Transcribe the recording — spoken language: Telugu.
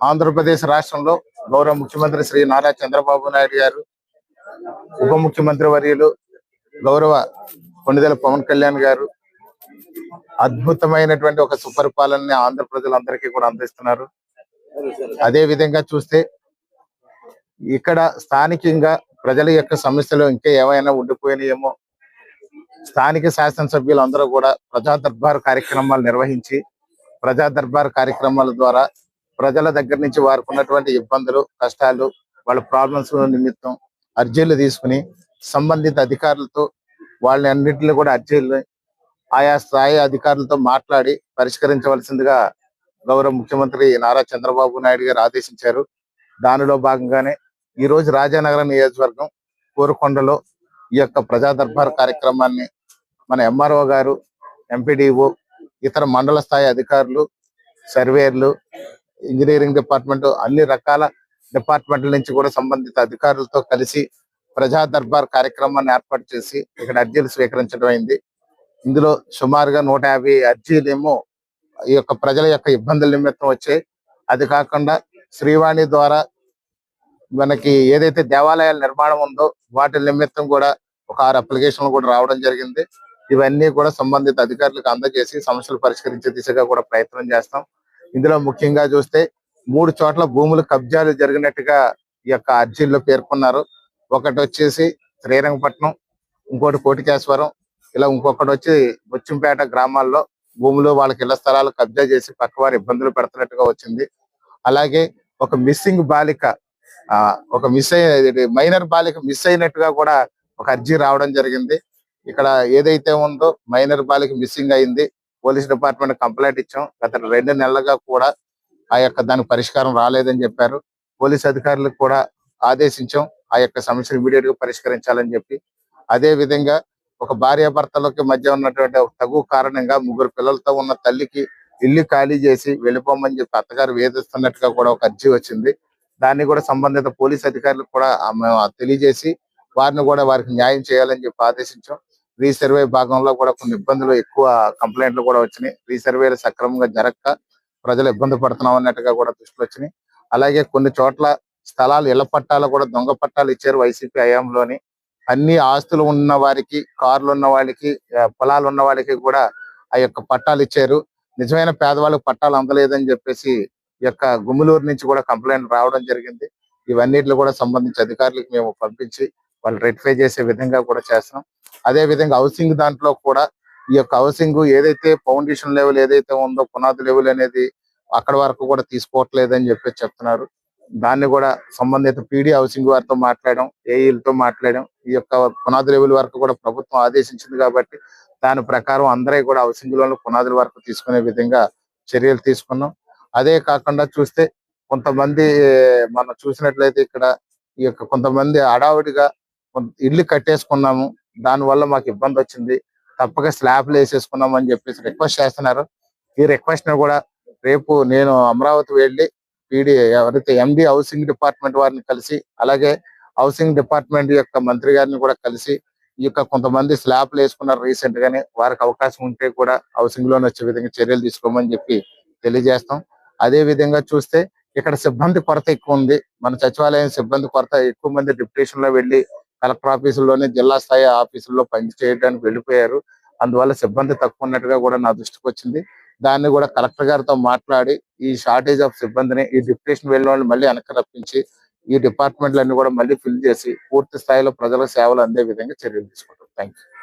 ఆంధ్రప్రదేశ్ రాష్ట్రంలో గౌరవ ముఖ్యమంత్రి శ్రీ నారా చంద్రబాబు నాయుడు గారు ఉప ముఖ్యమంత్రి వర్యులు గౌరవ కొణిదెల పవన్ కళ్యాణ్ గారు అద్భుతమైనటువంటి ఒక సుపరిపాలనని ఆంధ్ర ప్రజలందరికీ కూడా అందిస్తున్నారు. అదే విధంగా చూస్తే ఇక్కడ స్థానికంగా ప్రజల యొక్క సమస్యలు ఇంకా ఏమైనా ఉండిపోయినాయేమో స్థానిక శాసనసభ్యులు అందరూ కూడా ప్రజా దర్బార్ కార్యక్రమాలు నిర్వహించి ప్రజా దర్బార్ కార్యక్రమాల ద్వారా ప్రజల దగ్గర నుంచి వారికి ఉన్నటువంటి ఇబ్బందులు కష్టాలు వాళ్ళ ప్రాబ్లమ్స్ నిమిత్తం అర్జీలు తీసుకుని సంబంధిత అధికారులతో వాళ్ళని అన్నింటినీ కూడా అర్జీలు ఆయా స్థాయి అధికారులతో మాట్లాడి పరిష్కరించవలసిందిగా గౌరవ ముఖ్యమంత్రి నారా చంద్రబాబు నాయుడు గారు ఆదేశించారు. దానిలో భాగంగానే ఈ రోజు రాజానగరం నియోజకవర్గం కోరుకొండలో ఈ యొక్క ప్రజా దర్బార్ కార్యక్రమాన్ని మన ఎంఆర్ఓ గారు ఎంపీడీఓ ఇతర మండల స్థాయి అధికారులు సర్వేయర్లు ఇంజనీరింగ్ డిపార్ట్మెంట్ అన్ని రకాల డిపార్ట్మెంట్ల నుంచి కూడా సంబంధిత అధికారులతో కలిసి ప్రజా దర్బార్ కార్యక్రమాన్ని ఏర్పాటు చేసి ఇక్కడ అర్జీలు స్వీకరించడం అయింది. ఇందులో సుమారుగా నూట యాభై అర్జీలేమో ఈ యొక్క ప్రజల యొక్క ఇబ్బందుల నిమిత్తం వచ్చాయి. అది కాకుండా శ్రీవాణి ద్వారా మనకి ఏదైతే దేవాలయాల నిర్మాణం ఉందో వాటి నిమిత్తం కూడా ఒక ఆరు అప్లికేషన్లు కూడా రావడం జరిగింది. ఇవన్నీ కూడా సంబంధిత అధికారులకు అందజేసి సమస్యలు పరిష్కరించే దిశగా కూడా ప్రయత్నం చేస్తాం. ఇందులో ముఖ్యంగా చూస్తే మూడు చోట్ల భూములు కబ్జాలు జరిగినట్టుగా ఈ యొక్క అర్జీల్లో పేర్కొన్నారు. ఒకటి వచ్చేసి శ్రీరంగపట్నం ఇంకోటి కోటికేశ్వరం ఇలా ఇంకొకటి వచ్చి బొచ్చింపేట గ్రామాల్లో భూములు వాళ్ళకి ఇళ్ళ స్థలాలు కబ్జా చేసి పక్కవారు ఇబ్బందులు పెడుతున్నట్టుగా వచ్చింది. అలాగే ఒక మిస్సింగ్ బాలిక ఆ ఒక మిస్ అయ్యి మైనర్ బాలిక మిస్ అయినట్టుగా కూడా ఒక అర్జీ రావడం జరిగింది. ఇక్కడ ఏదైతే ఉందో మైనర్ బాలిక మిస్సింగ్ అయింది పోలీస్ డిపార్ట్మెంట్ కంప్లైంట్ ఇచ్చాం. గత రెండు నెలలుగా కూడా ఆ యొక్క దానికి పరిష్కారం రాలేదని చెప్పారు. పోలీస్ అధికారులకు కూడా ఆదేశించాం. ఆ యొక్క సమస్యను ఇమీడియట్గా పరిష్కరించాలని చెప్పి. అదే విధంగా ఒక భార్యాభర్తలకి మధ్య ఉన్నటువంటి తగు కారణంగా ముగ్గురు పిల్లలతో ఉన్న తల్లికి ఇల్లు ఖాళీ చేసి వెళ్ళిపోమని చెప్పి అత్తగారు వేధిస్తున్నట్టుగా కూడా ఒక అర్జీ వచ్చింది. దాన్ని కూడా సంబంధిత పోలీస్ అధికారులకు కూడా తెలియజేసి వారిని కూడా వారికి న్యాయం చేయాలని చెప్పి ఆదేశించాం. రీసర్వే భాగంలో కూడా కొన్ని ఇబ్బందులు ఎక్కువ కంప్లైంట్లు కూడా వచ్చినాయి. రీసర్వేలు సక్రమంగా జరగక ప్రజలు ఇబ్బంది పడుతున్నాం అన్నట్టుగా కూడా దృష్టిలో వచ్చినాయి. అలాగే కొన్ని చోట్ల స్థలాలు ఇళ్ళ పట్టాలు కూడా దొంగ పట్టాలు ఇచ్చారు వైసీపీ హయాంలోని. అన్ని ఆస్తులు ఉన్న వారికి కార్లు ఉన్న వాళ్ళకి పొలాలు ఉన్న వాళ్ళకి కూడా ఆ యొక్క పట్టాలు ఇచ్చారు. నిజమైన పేదవాళ్ళకి పట్టాలు అందలేదని చెప్పేసి ఈ యొక్క గుమ్మలూరు నుంచి కూడా కంప్లైంట్ రావడం జరిగింది. ఇవన్నిటిలో కూడా సంబంధించి అధికారులకు మేము పంపించి వాళ్ళు రెక్టిఫై చేసే విధంగా కూడా చేస్తున్నాం. అదే విధంగా హౌసింగ్ దాంట్లో కూడా ఈ యొక్క హౌసింగ్ ఏదైతే ఫౌండేషన్ లెవెల్ ఏదైతే ఉందో పునాది లెవెల్ అనేది అక్కడ వరకు కూడా తీసుకోవట్లేదని చెప్పి చెప్తున్నారు. దాన్ని కూడా సంబంధిత పీడీ హౌసింగ్ వారితో మాట్లాడడం ఏఈలతో మాట్లాడడం ఈ యొక్క పునాది లెవెల్ వరకు కూడా ప్రభుత్వం ఆదేశించింది కాబట్టి దాని ప్రకారం అందరూ కూడా హౌసింగ్ లోన్లు పునాదుల వరకు తీసుకునే విధంగా చర్యలు తీసుకున్నాం. అదే కాకుండా చూస్తే కొంతమంది మనం చూసినట్లయితే ఇక్కడ ఈ యొక్క కొంతమంది హడావుడిగా ఇల్లు కట్టేసుకున్నాము. దాని వల్ల మాకు ఇబ్బంది వచ్చింది. తప్పక స్లాబ్లు వేసేసుకున్నాం అని చెప్పేసి రిక్వెస్ట్ చేస్తున్నారు. ఈ రిక్వెస్ట్ కూడా రేపు నేను అమరావతి వెళ్ళి పీడి ఎవరైతే ఎండి హౌసింగ్ డిపార్ట్మెంట్ వారిని కలిసి అలాగే హౌసింగ్ డిపార్ట్మెంట్ యొక్క మంత్రి గారిని కూడా కలిసి ఈ యొక్క కొంతమంది స్లాబ్లు వేసుకున్నారు రీసెంట్ గానే వారికి అవకాశం ఉంటే కూడా హౌసింగ్ లోన్ వచ్చే విధంగా చర్యలు తీసుకోమని చెప్పి తెలియజేస్తాం. అదే విధంగా చూస్తే ఇక్కడ సిబ్బంది కొరత ఎక్కువ ఉంది. మన సచివాలయం సిబ్బంది కొరత ఎక్కువ మంది డిప్యూటేషన్లో వెళ్ళి కలెక్టర్ ఆఫీసుల్లోనే జిల్లా స్థాయి ఆఫీసుల్లో పని చేయడానికి వెళ్ళిపోయారు. అందువల్ల సిబ్బంది తక్కువ ఉన్నట్టుగా కూడా నా దృష్టికి వచ్చింది. దాన్ని కూడా కలెక్టర్ గారితో మాట్లాడి ఈ షార్టేజ్ ఆఫ్ సిబ్బందిని ఈ డిప్యూటేషన్ వెళ్ళిన వాళ్ళు మళ్ళీ వెనక్కి రప్పించి ఈ డిపార్ట్మెంట్లన్నీ కూడా మళ్ళీ ఫిల్ చేసి పూర్తి స్థాయిలో ప్రజలకు సేవలు అందే విధంగా చర్యలు తీసుకుంటాం. Thank you